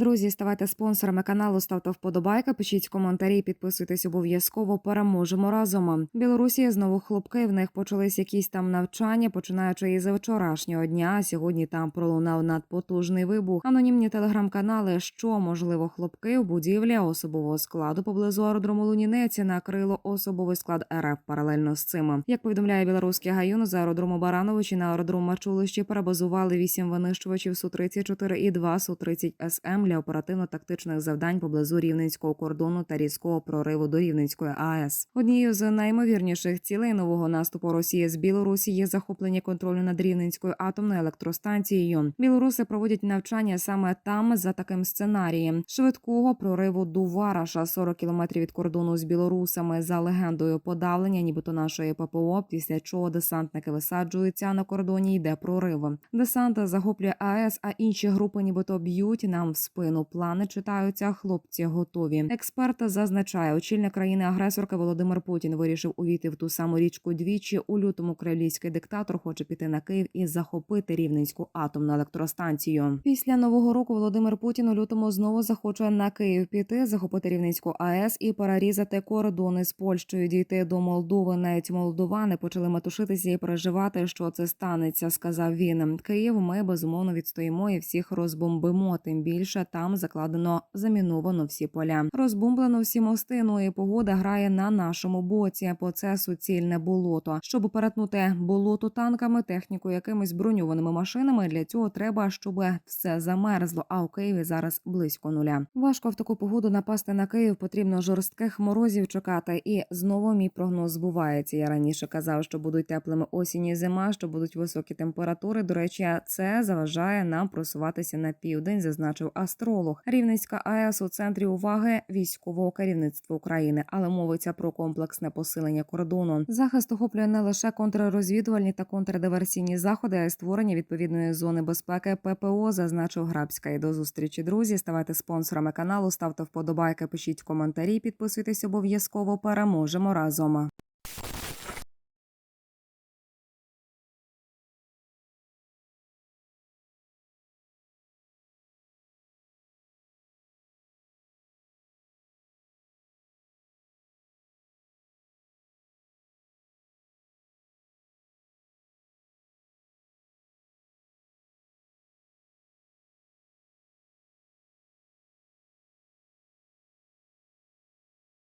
Друзі, ставайте спонсорами каналу, ставте вподобайки, пишіть коментарі, підписуйтесь обов'язково. Переможемо разом. Білорусі знову хлопки. В них почались якісь там навчання, починаючи із вчорашнього дня. Сьогодні там пролунав надпотужний вибух. Анонімні телеграм-канали, що можливо, хлопки в будівлі особового складу поблизу аеродрому Лунінець накрило особовий склад РФ паралельно з цим. Як повідомляє білоруський гаюн, з аеродрому Барановичі на аеродром Мачулищі перебазували вісім винищувачів су 34 і два су 30 СМ для оперативно-тактичних завдань поблизу рівненського кордону та різкого прориву до Рівненської АЕС. Однією з наймовірніших цілей нового наступу Росії з Білорусі є захоплення контролю над Рівненською атомною електростанцією. Білоруси проводять навчання саме там за таким сценарієм швидкого прориву до Вараша 40 кілометрів від кордону з білорусами за легендою подавлення, нібито нашої ППО. Після чого десантники висаджуються на кордоні. Йде прорив. Десант захоплює АЕС, а інші групи, нібито б'ють нам в спину. Плани читаються. Хлопці готові. Експерт зазначає, очільник країни-агресорки Володимир Путін вирішив увійти в ту саму річку двічі. У лютому кремлівський диктатор хоче піти на Київ і захопити рівненську атомну електростанцію. Після нового року Володимир Путін у лютому знову захоче на Київ піти, захопити рівненську АЕС і перерізати кордони з Польщею, дійти до Молдови. Навіть молдовани почали метушитися і переживати, що це станеться. Сказав він. Київ ми безумовно відстоїмо і всіх розбомбимо. Тим більше там закладено заміновано всі поля. Розбомблено всі мости. Ну і погода грає на нашому боці. По це суцільне болото. Щоб перетнути болото танками, техніку якимись броньованими машинами. Для цього треба, щоб все замерзло. А у Києві зараз близько нуля. Важко в таку погоду напасти на Київ. Потрібно жорстких морозів чекати. І знову мій прогноз збувається. Я раніше казав, що будуть теплими осінь і зима, що будуть високі температури. До речі, це заважає нам просуватися на південь, зазначив астролог. Рівненська АЕС у центрі уваги військового керівництва України, але мовиться про комплексне посилення кордону. Захист охоплює не лише контррозвідувальні та контрдиверсійні заходи, а й створення відповідної зони безпеки ППО, зазначив Грабська. І до зустрічі, друзі. Ставайте спонсорами каналу, ставте вподобайки, пишіть коментарі, підписуйтесь обов'язково. Переможемо разом.